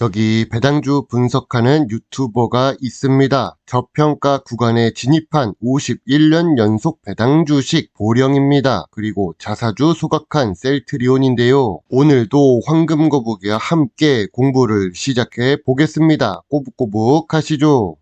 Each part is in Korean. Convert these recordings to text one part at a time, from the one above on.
여기 배당주 분석하는 유튜버가 있습니다. 저평가 구간에 진입한 51년 연속 배당주식 보령입니다. 그리고 자사주 소각한 셀트리온인데요. 오늘도 황금거북이와 함께 공부를 시작해 보겠습니다. 꼬북꼬북 하시죠.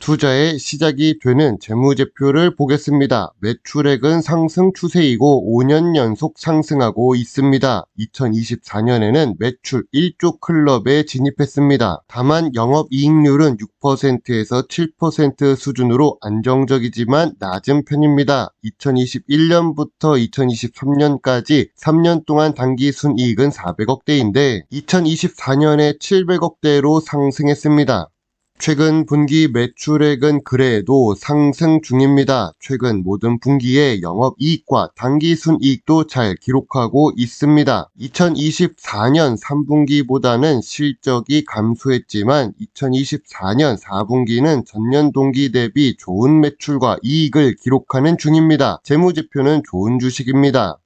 투자의 시작이 되는 재무제표를 보겠습니다. 매출액은 상승 추세이고 5년 연속 상승하고 있습니다. 2024년에는 매출 1조 클럽에 진입했습니다. 다만 영업이익률은 6%에서 7% 수준으로 안정적이지만 낮은 편입니다. 2021년부터 2023년까지 3년 동안 단기 순이익은 400억대인데 2024년에 700억대로 상승했습니다. 최근 분기 매출액은 그래도 상승 중입니다. 최근 모든 분기의 영업이익과 당기순이익도 잘 기록하고 있습니다. 2024년 3분기보다는 실적이 감소했지만 2024년 4분기는 전년 동기 대비 좋은 매출과 이익을 기록하는 중입니다. 재무제표는 좋은 주식입니다.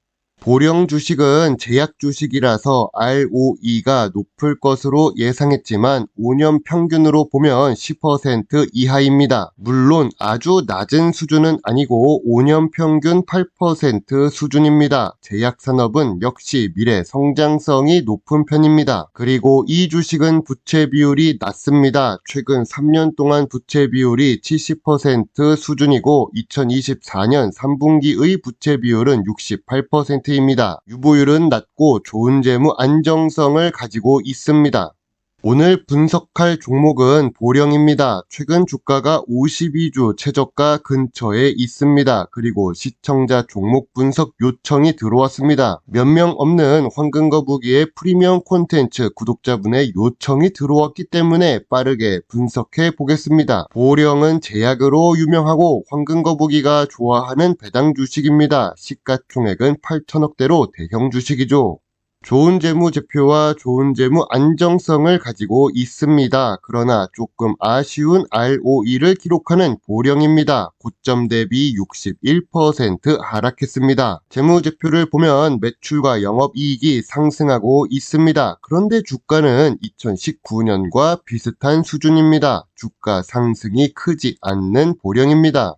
보령 주식은 제약 주식이라서 ROE가 높을 것으로 예상했지만 5년 평균으로 보면 10% 이하입니다. 물론 아주 낮은 수준은 아니고 5년 평균 8% 수준입니다. 제약 산업은 역시 미래 성장성이 높은 편입니다. 그리고 이 주식은 부채 비율이 낮습니다. 최근 3년 동안 부채 비율이 70% 수준이고 2024년 3분기의 부채 비율은 68% 입니다. 유보율은 낮고 좋은 재무 안정성을 가지고 있습니다. 오늘 분석할 종목은 보령입니다. 최근 주가가 52주 최저가 근처에 있습니다. 그리고 시청자 종목 분석 요청이 들어왔습니다. 몇 명 없는 황금거북이의 프리미엄 콘텐츠 구독자분의 요청이 들어왔기 때문에 빠르게 분석해 보겠습니다. 보령은 제약으로 유명하고 황금거북이가 좋아하는 배당 주식입니다. 시가총액은 8천억대로 대형 주식이죠. 좋은 재무 제표와 좋은 재무 안정성을 가지고 있습니다. 그러나 조금 아쉬운 ROE를 기록하는 보령입니다. 고점 대비 61% 하락했습니다. 재무 제표를 보면 매출과 영업이익이 상승하고 있습니다. 그런데 주가는 2019년과 비슷한 수준입니다. 주가 상승이 크지 않는 보령입니다.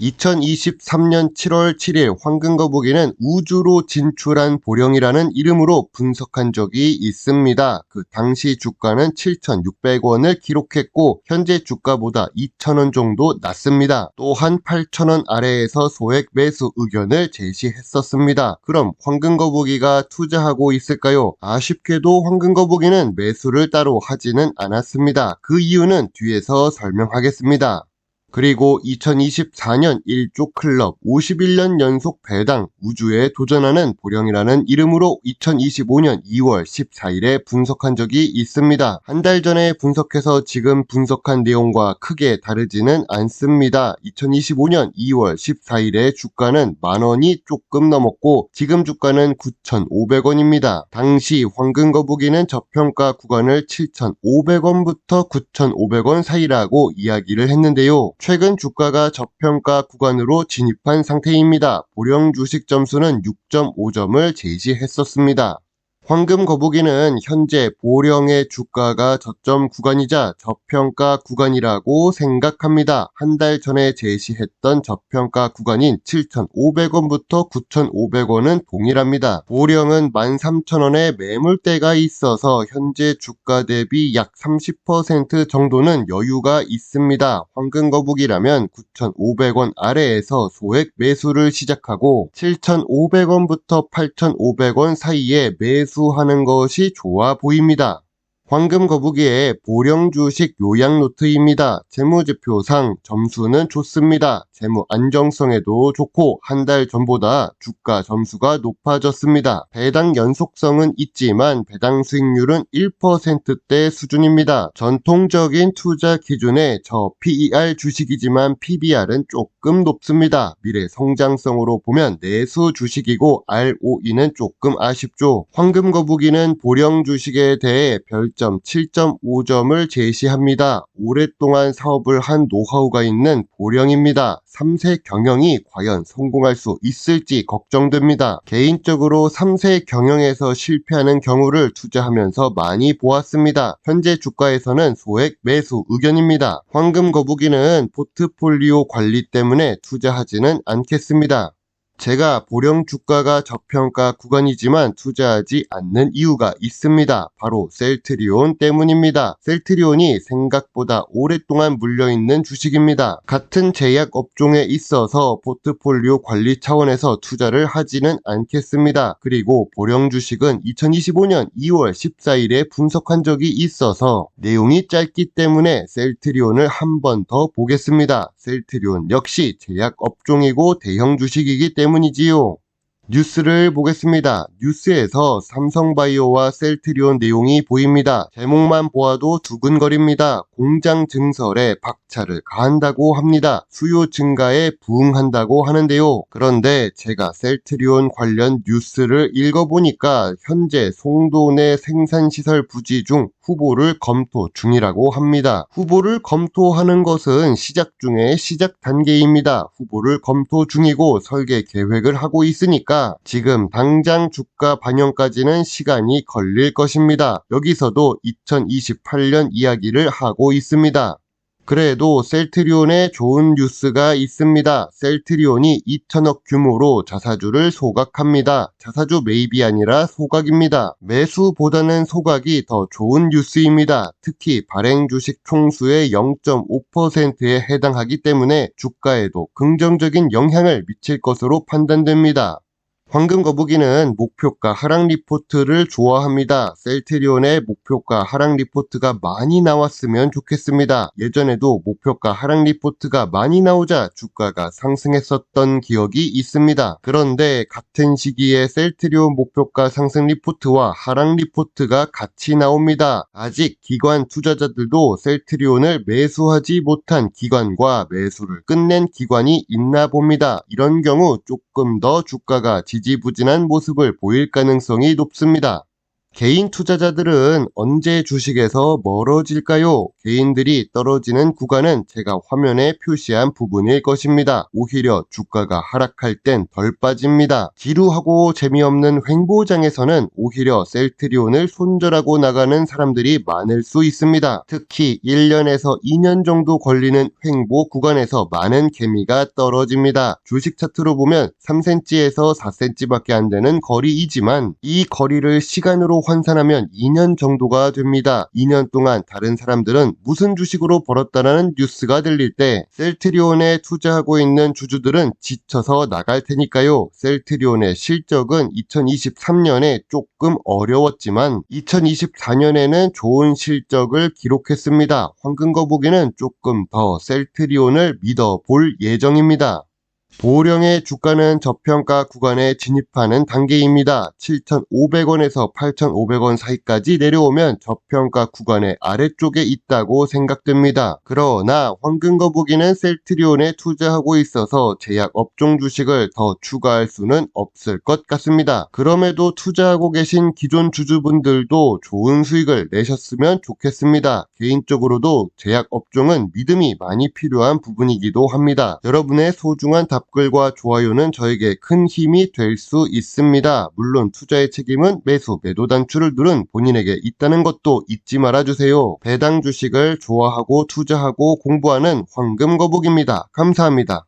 2023년 7월 7일 황금거북이는 우주로 진출한 보령이라는 이름으로 분석한 적이 있습니다. 그 당시 주가는 7,600원을 기록했고 현재 주가보다 2,000원 정도 낮습니다. 또한 8,000원 아래에서 소액 매수 의견을 제시했었습니다. 그럼 황금거북이가 투자하고 있을까요? 아쉽게도 황금거북이는 매수를 따로 하지는 않았습니다. 그 이유는 뒤에서 설명하겠습니다. 그리고 2024년 1조 클럽 51년 연속 배당 우주에 도전하는 보령이라는 이름으로 2025년 2월 14일에 분석한 적이 있습니다. 한 달 전에 분석해서 지금 분석한 내용과 크게 다르지는 않습니다. 2025년 2월 14일에 주가는 만원이 조금 넘었고 지금 주가는 9,500원입니다. 당시 황금거북이는 저평가 구간을 7,500원부터 9,500원 사이라고 이야기를 했는데요. 최근 주가가 저평가 구간으로 진입한 상태입니다. 보령 주식 점수는 6.5점을 제시했었습니다. 황금 거북이는 현재 보령의 주가가 저점 구간이자 저평가 구간이라고 생각합니다. 한 달 전에 제시했던 저평가 구간인 7,500원부터 9,500원은 동일합니다. 보령은 13,000원의 매물대가 있어서 현재 주가 대비 약 30% 정도는 여유가 있습니다. 황금 거북이라면 9,500원 아래에서 소액 매수를 시작하고 7,500원부터 8,500원 사이에 매수 매수하는 것이 좋아 보입니다. 황금 거북이의 보령 주식 요약 노트입니다. 재무제표상 점수는 좋습니다. 재무 안정성에도 좋고 한 달 전보다 주가 점수가 높아졌습니다. 배당 연속성은 있지만 배당 수익률은 1%대 수준입니다. 전통적인 투자 기준에 저 PER 주식이지만 PBR은 조금 높습니다. 미래 성장성으로 보면 내수 주식이고 ROE는 조금 아쉽죠. 황금 거북이는 보령 주식에 대해 별 만점 7.5점을 제시합니다. 오랫동안 사업을 한 노하우가 있는 보령입니다. 3세 경영이 과연 성공할 수 있을지 걱정됩니다. 개인적으로 3세 경영에서 실패하는 경우를 투자하면서 많이 보았습니다. 현재 주가에서는 소액 매수 의견입니다. 황금 거북이는 포트폴리오 관리 때문에 투자하지는 않겠습니다. 제가 보령 주가가 저평가 구간이지만 투자하지 않는 이유가 있습니다. 바로 셀트리온 때문입니다. 셀트리온이 생각보다 오랫동안 물려있는 주식입니다. 같은 제약 업종에 있어서 포트폴리오 관리 차원에서 투자를 하지는 않겠습니다. 그리고 보령 주식은 2025년 2월 14일에 분석한 적이 있어서 내용이 짧기 때문에 셀트리온을 한 번 더 보겠습니다. 셀트리온 역시 제약 업종이고 대형 주식이기 때문에 때문이지요. 뉴스를 보겠습니다. 뉴스에서 삼성바이오와 셀트리온 내용이 보입니다. 제목만 보아도 두근거립니다. 공장 증설에 박차를 가한다고 합니다. 수요 증가에 부응한다고 하는데요. 그런데 제가 셀트리온 관련 뉴스를 읽어보니까 현재 송도 내 생산시설 부지 중 후보를 검토 중이라고 합니다. 후보를 검토하는 것은 시작 중에 시작 단계입니다. 후보를 검토 중이고 설계 계획을 하고 있으니까 지금 당장 주가 반영까지는 시간이 걸릴 것입니다. 여기서도 2028년 이야기를 하고 있습니다. 그래도 셀트리온에 좋은 뉴스가 있습니다. 셀트리온이 2천억 규모로 자사주를 소각합니다. 자사주 매입이 아니라 소각입니다. 매수보다는 소각이 더 좋은 뉴스입니다. 특히 발행 주식 총수의 0.5%에 해당하기 때문에 주가에도 긍정적인 영향을 미칠 것으로 판단됩니다. 황금 거북이는 목표가 하락 리포트를 좋아합니다. 셀트리온의 목표가 하락 리포트가 많이 나왔으면 좋겠습니다. 예전에도 목표가 하락 리포트가 많이 나오자 주가가 상승했었던 기억이 있습니다. 그런데 같은 시기에 셀트리온 목표가 상승 리포트와 하락 리포트가 같이 나옵니다. 아직 기관 투자자들도 셀트리온을 매수하지 못한 기관과 매수를 끝낸 기관이 있나 봅니다. 이런 경우 조금 더 주가가 지 지지부진한 모습을 보일 가능성이 높습니다. 개인 투자자들은 언제 주식에서 멀어질까요? 개인들이 떨어지는 구간은 제가 화면에 표시한 부분일 것입니다. 오히려 주가가 하락할 땐 덜 빠집니다. 지루하고 재미없는 횡보장에서는 오히려 셀트리온을 손절하고 나가는 사람들이 많을 수 있습니다. 특히 1년에서 2년 정도 걸리는 횡보 구간에서 많은 개미가 떨어집니다. 주식 차트로 보면 3cm에서 4cm밖에 안 되는 거리이지만 이 거리를 시간으로 환산하면 2년 정도가 됩니다. 2년 동안 다른 사람들은 무슨 주식으로 벌었다라는 뉴스가 들릴 때 셀트리온에 투자하고 있는 주주들은 지쳐서 나갈 테니까요. 셀트리온의 실적은 2023년에 조금 어려웠지만 2024년에는 좋은 실적을 기록했습니다. 황금거북이는 조금 더 셀트리온을 믿어볼 예정입니다. 보령의 주가는 저평가 구간에 진입하는 단계입니다. 7,500원에서 8,500원 사이까지 내려오면 저평가 구간의 아래쪽에 있다고 생각됩니다. 그러나 황금거북이는 셀트리온에 투자하고 있어서 제약 업종 주식을 더 추가할 수는 없을 것 같습니다. 그럼에도 투자하고 계신 기존 주주분들도 좋은 수익을 내셨으면 좋겠습니다. 개인적으로도 제약 업종은 믿음이 많이 필요한 부분이기도 합니다. 여러분의 소중한 답 댓글과 좋아요는 저에게 큰 힘이 될 수 있습니다. 물론 투자의 책임은 매수, 매도 단추를 누른 본인에게 있다는 것도 잊지 말아주세요. 배당 주식을 좋아하고 투자하고 공부하는 황금 거북입니다. 감사합니다.